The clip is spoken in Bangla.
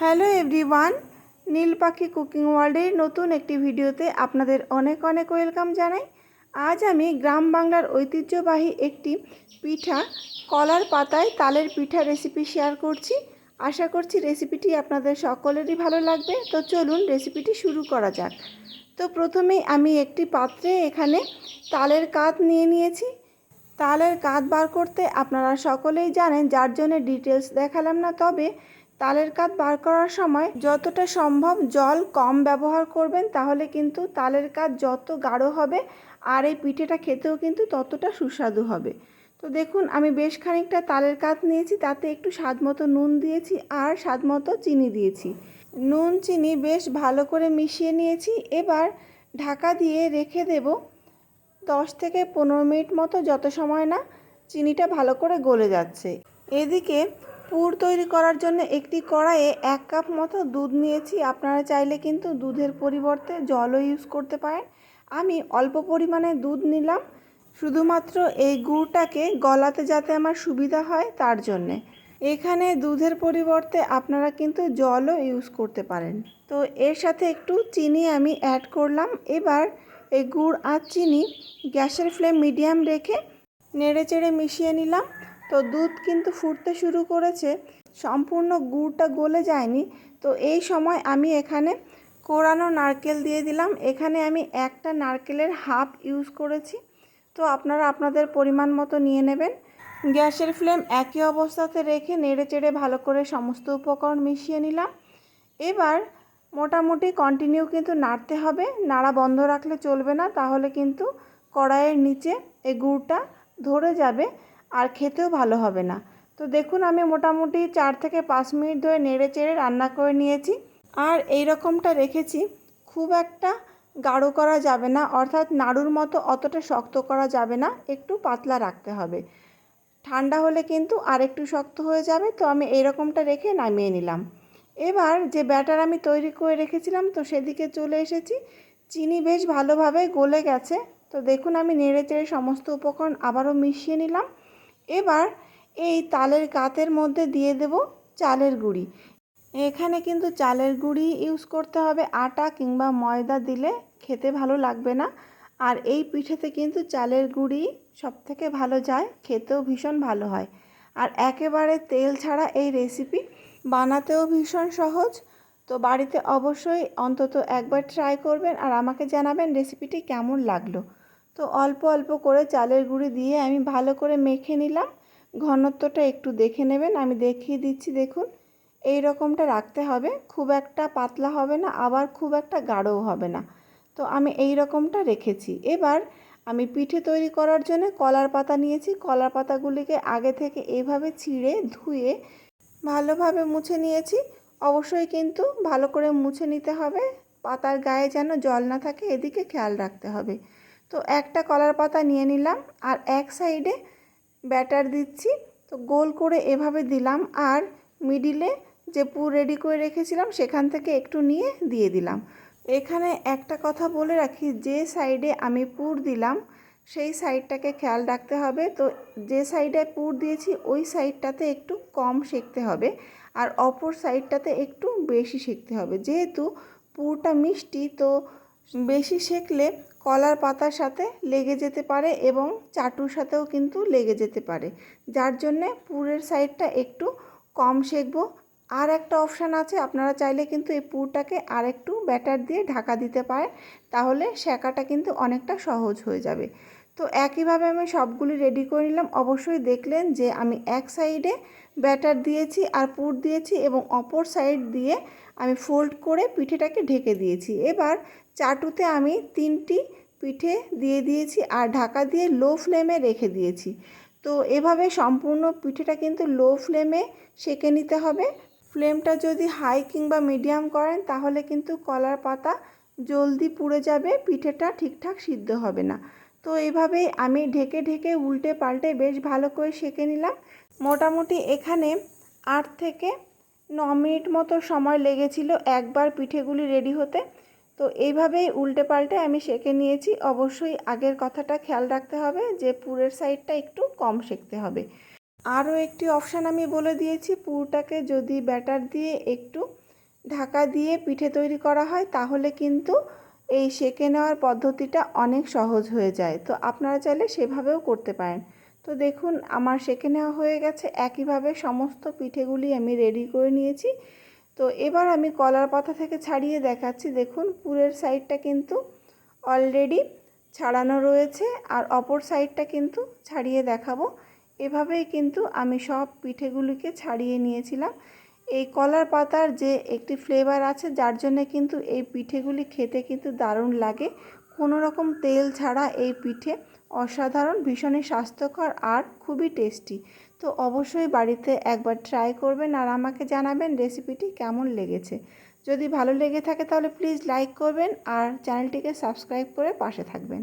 হ্যালো এভরিওয়ান নীল পাখি কুকিং ওয়ার্ল্ডের নতুন একটি ভিডিওতে আপনাদের অনেক অনেক ওয়েলকাম জানাই। আজ আমি গ্রাম বাংলার ঐতিহ্যবাহী একটি পিঠা, কলার পাতায় তালের পিঠা রেসিপি শেয়ার করছি। আশা করছি রেসিপিটি আপনাদের সকলেরই ভালো লাগবে। তো চলুন রেসিপিটি শুরু করা যাক। তো প্রথমেই আমি একটি পাত্রে এখানে তালের কাত নিয়ে নিয়েছি। তালের কাত বার করতে আপনারা সকলেই জানেন, যার জন্য ডিটেলস দেখালাম না, তবে তালের কাত বার করার সময় যতটা সম্ভব জল কম ব্যবহার করবেন, তাহলে কিন্তু তালের কাত যত গাঢ় হবে আর এই পিঠেটা খেতেও কিন্তু ততটা সুস্বাদু হবে। তো দেখুন, আমি বেশ খানিকটা তালের কাত নিয়েছি, তাতে একটু স্বাদ মতো নুন দিয়েছি আর স্বাদ মতো চিনি দিয়েছি। নুন, চিনি বেশ ভালো করে মিশিয়ে নিয়েছি। এবার ঢাকা দিয়ে রেখে দেব দশ থেকে পনেরো মিনিট মতো, যত সময় না চিনিটা ভালো করে গলে যাচ্ছে। এদিকে পুর তৈরি করার জন্য একটি কড়াইয়ে এক কাপ মতো দুধ নিয়েছি। আপনারা চাইলে কিন্তু দুধের পরিবর্তে জলও ইউজ করতে পারেন। আমি অল্প পরিমাণে দুধ নিলাম। শুধুমাত্র এই গুড়টাকে গলাতে যাতে আমার সুবিধা হয় তার জন্যে। এখানে দুধের পরিবর্তে আপনারা কিন্তু জলও ইউজ করতে পারেন। তো এর সাথে একটু চিনি আমি অ্যাড করলাম। এবার এই গুড় আর চিনি গ্যাসের ফ্লেম মিডিয়াম রেখে নেড়ে চেড়ে মিশিয়ে নিলাম। তো দুধ কিন্তু ফুটতে শুরু করেছে। সম্পূর্ণ গুড়টা গলে যায়নি। তো এই সময় আমি এখানে কোরানো নারকেল দিয়ে দিলাম। এখানে আমি একটা নারকেলের হাফ ইউজ করেছি। তো আপনারা আপনাদের পরিমাণ মতো নিয়ে নেবেন। গ্যাসের ফ্লেম একই অবস্থাতে রেখে নেড়ে চেড়ে ভালো করে সমস্ত উপকরণ মিশিয়ে নিলাম। এবার মোটামুটি কন্টিনিউ কিন্তু নাড়তে হবে। নাড়া বন্ধ রাখলে চলবে না। তাহলে কিন্তু কড়াইয়ের নিচে এই গুড়টা ধরে যাবে। আর খেতেও ভালো হবে না। তো দেখুন, আমি মোটামুটি চার থেকে পাঁচ মিনিট ধরে নেড়ে চেড়ে রান্না করে নিয়েছি। আর এই রকমটা রেখেছি, খুব একটা গাঢ় করা যাবে না, অর্থাৎ নাড়ুর মতো অতটা শক্ত করা যাবে না, একটু পাতলা রাখতে হবে। ঠান্ডা হলে কিন্তু আর একটু শক্ত হয়ে যাবে, তো আমি এই রকমটা রেখে নামিয়ে নিলাম। এবার যে ব্যাটার আমি তৈরি করে রেখেছিলাম, তো সেদিকে চলে এসেছি। চিনি বেশ ভালোভাবে গলে গেছে, তো দেখুন, আমি নেড়ে চেড়ে সমস্ত উপকরণ আবারও মিশিয়ে নিলাম। এবার এই তালের কাতের মধ্যে দিয়ে দেব চালের গুঁড়ি। এখানে কিন্তু চালের গুঁড়ি ইউজ করতে হবে আটা কিংবা ময়দা দিলে খেতে ভালো লাগবে না। আর এই পিঠেতে কিন্তু চালের গুঁড়ি সব থেকে ভালো যায়, খেতেও ভীষণ ভালো হয়। আর একেবারে তেল ছাড়া এই রেসিপি বানাতেও ভীষণ সহজ। তো বাড়িতে অবশ্যই অন্তত একবার ট্রাই করবেন আর আমাকে জানাবেন রেসিপিটি কেমন লাগল। তো অল্প অল্প করে চালের গুঁড়ি দিয়ে আমি ভালো করে মেখে নিলাম। ঘনত্বটা একটু দেখে নেবেন, আমি দেখিয়ে দিচ্ছি দেখুন। এই রকমটা রাখতে হবে, খুব একটা পাতলা হবে না, আবার খুব একটা গাঢ়ও হবে না। তো আমি এই রকমটা রেখেছি। এবার আমি পিঠে তৈরি করার জন্য কলার পাতা নিয়েছি। কলার পাতাগুলিকে আগে থেকে এভাবে ছিঁড়ে ধুয়ে ভালোভাবে মুছে নিয়েছি। অবশ্যই কিন্তু ভালো করে মুছে নিতে হবে। পাতার গায়ে যেন জল না থাকে, এদিকে খেয়াল রাখতে হবে। তো একটা কলার পাতা নিয়ে নিলাম আর এক সাইডে ব্যাটার দিচ্ছি। তো গোল করে এভাবে দিলাম আর মিডিলে যে পুর রেডি করে রেখেছিলাম সেখান থেকে একটু নিয়ে দিয়ে দিলাম। এখানে একটা কথা বলে রাখি, যে সাইডে আমি পুর দিলাম সেই সাইডটাকে খেয়াল রাখতে হবে। তো যে সাইডে পুর দিয়েছি ওই সাইডটাতে একটু কম সেঁকতে হবে আর অপর সাইডটাতে একটু বেশি সেঁকতে হবে। যেহেতু পুরটা মিষ্টি, তো বেশি সেঁকলে কলার পাতার সাথে লেগে যেতে পারে এবং চাটুর সাথেও কিন্তু লেগে যেতে পারে। যার জন্যে পুরের সাইডটা একটু কম সেঁকবো। আর একটা অপশান আছে, আপনারা চাইলে কিন্তু এই পুরটাকে আর একটু ব্যাটার দিয়ে ঢাকা দিতে পারেন, তাহলে সেঁকাটা কিন্তু অনেকটা সহজ হয়ে যাবে। তো একইভাবে আমি সবগুলি রেডি করে নিলাম। অবশ্যই দেখলেন যে আমি এক সাইডে ব্যাটার দিয়েছি আর পুর দিয়েছি এবং অপর সাইড দিয়ে আমি ফোল্ড করে পিঠেটাকে ঢেকে দিয়েছি। এবার চাটুতে আমি তিনটি পিঠে দিয়ে দিয়েছি আর ঢাকা দিয়ে লো ফ্লেমে রেখে দিয়েছি। তো এভাবে সম্পূর্ণ পিঠেটা কিন্তু লো ফ্লেমে সেঁকে নিতে হবে। ফ্লেমটা যদি হাই কিংবা মিডিয়াম করেন, তাহলে কিন্তু কলার পাতা জলদি পুড়ে যাবে, পিঠেটা ঠিকঠাক সিদ্ধ হবে না। তো এইভাবেই আমি ঢেকে ঢেকে উল্টে পাল্টে বেশ ভালো করে সেঁকে নিলাম। মোটামুটি এখানে আট থেকে ন মিনিট মতো সময় লেগেছিল একবার পিঠেগুলি রেডি হতে। তো এইভাবেই উল্টে পাল্টে আমি সেঁকে নিয়েছি। অবশ্যই আগের কথাটা খেয়াল রাখতে হবে যে পুরের সাইডটা একটু কম সেঁকতে হবে। আরও একটি অপশান আমি বলে দিয়েছি, পুরটাকে যদি ব্যাটার দিয়ে একটু ঢাকা দিয়ে পিঠে তৈরি করা হয়, তাহলে কিন্তু এই সেকে নেওয়ার পদ্ধতিটা অনেক সহজ হয়ে যায়। তো আপনারা চাইলে সেভাবেও করতে পারেন। তো দেখুন, আমার সেকে নেওয়া হয়ে গেছে। একইভাবে সমস্ত পিঠেগুলি আমি রেডি করে নিয়েছি। তো এবার আমি কলার পাতা থেকে ছাড়িয়ে দেখাচ্ছি। দেখুন, পুরের সাইডটা কিন্তু অলরেডি ছাড়ানো রয়েছে আর অপর সাইডটা কিন্তু ছাড়িয়ে দেখাবো। এভাবেই কিন্তু আমি সব পিঠেগুলিকে ছাড়িয়ে নিয়েছিলাম। এই কলার পাতার যে একটি ফ্লেভার আছে, যার জন্য কিন্তু এই পিঠেগুলি খেতে কিন্তু দারুণ লাগে। কোনো রকম তেল ছাড়া এই পিঠে অসাধারণ, ভীষণই স্বাস্থ্যকর আর খুবই টেস্টি তো অবশ্যই বাড়িতে একবার ট্রাই করবেন আর আমাকে জানাবেন রেসিপিটি কেমন লেগেছে। যদি ভালো লেগে থাকে তাহলে প্লিজ লাইক করবেন আর চ্যানেলটিকে সাবস্ক্রাইব করে পাশে থাকবেন।